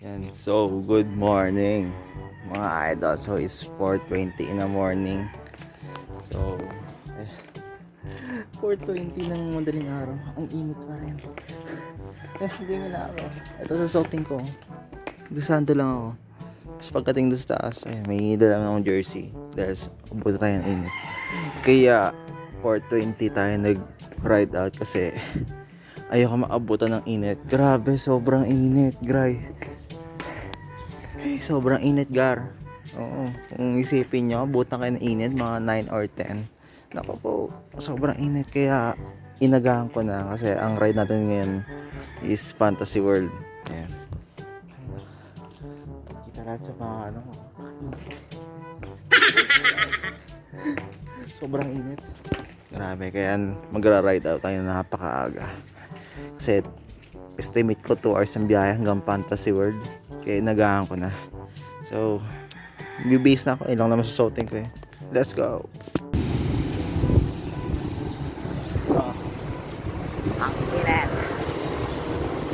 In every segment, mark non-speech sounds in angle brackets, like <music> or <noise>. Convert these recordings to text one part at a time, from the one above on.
Yan. So, good morning mga idol. So, it's 4.20 in the morning. So, <laughs> eh, 4.20 ng madaling araw. Ang init pa rin. <laughs> Eh, ganyan na ako. Ito susuotin ko. Gusando lang ako. Tapos pagdating doon sa taas, ay, may dala akong jersey. Dahil ubuto tayo ng init. Kaya, 4.20 tayo nag-ride out kasi <laughs> ayoko maabutan ng init. Grabe, sobrang init, gray. Sobrang init, gar. Oo, kung isipin nyo, abutan kayo ng init, mga 9 or 10. Naku po, sobrang init. Kaya, inagahan ko na kasi ang ride natin ngayon is Fantasy World. Ayan. Kita lahat sa mga ano. <laughs> Sobrang init. Grabe, kaya magra-ride out tayo na napakaaga. Kasi estimate ko 2 hours ang biyahe hanggang Fantasy World. Kaya nagahan ko na. So, bibase na ako. Ilang naman susuotin ko eh. Let's go! Ang init!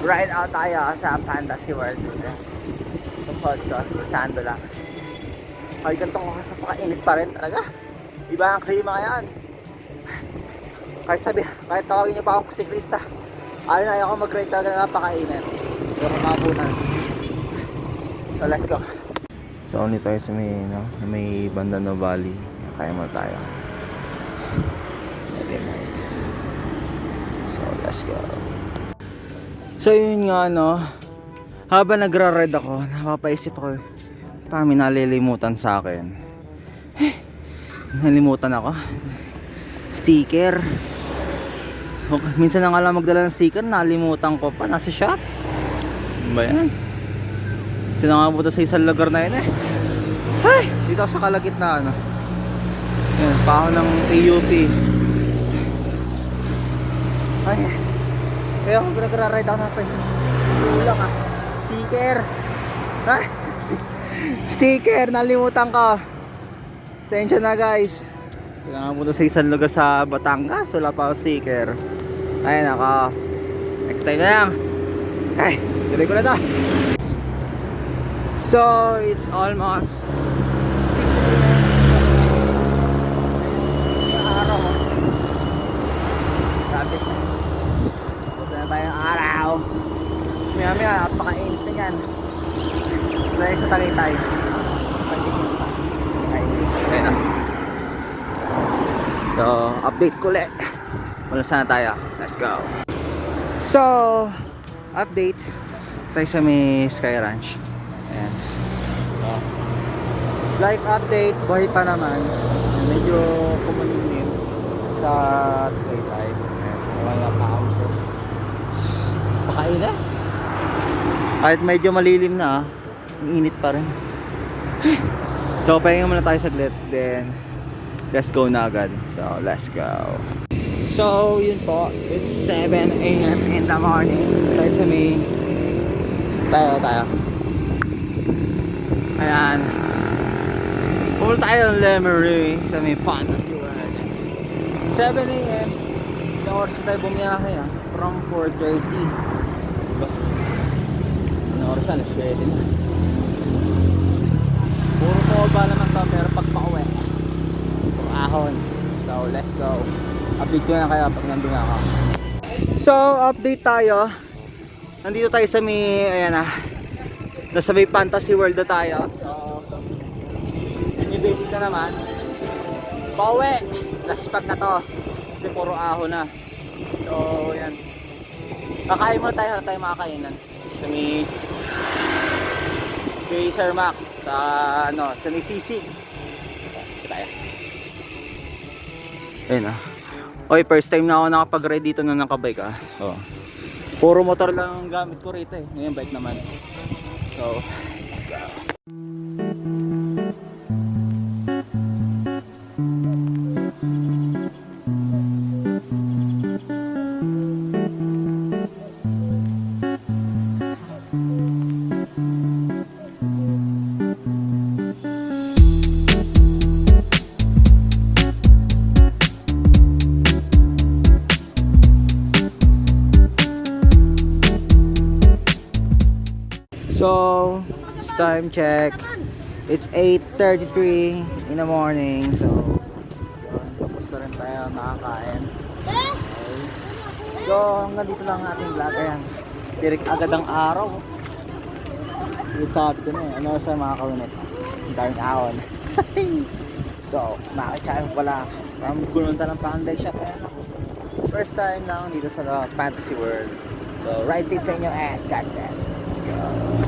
Ride out tayo sa Fantasy World. Susod ko. Sando lang. Ay, ganito ko kasi pakainit pa rin talaga. Iba ang klima ngayon. Kahit sabi, kahit tawagin niyo pa akong siklista. Ayaw na ayaw ko mag-ride talaga na napakainit. Pero kumapunan. So let's go. So only tayo sa may, no, may Bandano Valley. Kaya mo tayo. Ready, Mike. So let's go. So yun nga no. Habang nagra-ride ako, napapaisip ako. May nalilimutan sa akin? Eh, <sighs> nalimutan ako. Sticker. Minsan na nga lang magdala ng sticker, nalimutan ko pa. Nasa shop. Ano ba yan? Sinangabutan sa isang lugar na yun eh. Ay! Dito ako sa kalagitnaan. Ano. Yan, paho ng AUP. Ay. Kaya ako nagra-ride ako ng peso. Kulang ah. Sticker. Ha? <laughs> Sticker, nalimutan ko. Sensya na guys. Mo sa isang lugar sa Batangas, wala pa akong sticker. Ay naka. Next time na lang. Ay, tuloy ko na to. So, it's almost 6 a.m. Araw. Grabe. Punta na tayong araw. Maya maya, napakainit na yan. Dahil sa Tagaytay. Pagdikin pa. Ay, ayun na. So, update ko ulit. Wala sana tayo. Let's go. So, update. Tayo sa may Sky Ranch. Live update. Buhay pa naman. Medyo kumulimlim sa. Ayan. Wala pa ako. So, pakain na. Kahit medyo malilim na, ah, init pa rin. So, pahinga muna tayo saglit. Then, let's go na agad. So, let's go. So, yun po. It's 7 a.m. in the morning. Tayo sa may... Tayo, tayo. Ayan. Pumunta tayo ng Lemery sa may Fantasy World. 7 a.m. Ilang oras na tayo bumiyahe ah. From 4.30. Diba? Ilang oras na? 7 na. Puro toba naman to pero pag pauwi puro ahon so let's go update ko na kaya pag nandun na ako so update tayo nandito tayo sa may ayan na nasa may fantasy world na tayo so basic na naman pauwi last spot na to kasi puro ahon na so yan kakain muna tayo tayo makakainan sa may kay Sir Mac sa ano sa may sisig tayo ayun ah Oy, first time na ako nakapag-ride dito na nakabike ah. Oh. Puro motor lang ang gamit ko rito eh. Ngayon bike naman. So, let's go. So, It's time check. It's 8.33 in the morning. So, yun, tapos na rin tayo nakakain. Okay. So, hanggang dito lang ang ating vlog. Ayan. Tirik agad ang araw. Sabi ko na eh. Ano sa mga kawinit? Ang daming ahon. <laughs> so, makakitsahin ko pala. Parang gulunta ng Panday Shop. Ayan. First time lang dito sa Fantasy World. So, ride safe sa inyo and God bless. Let's go.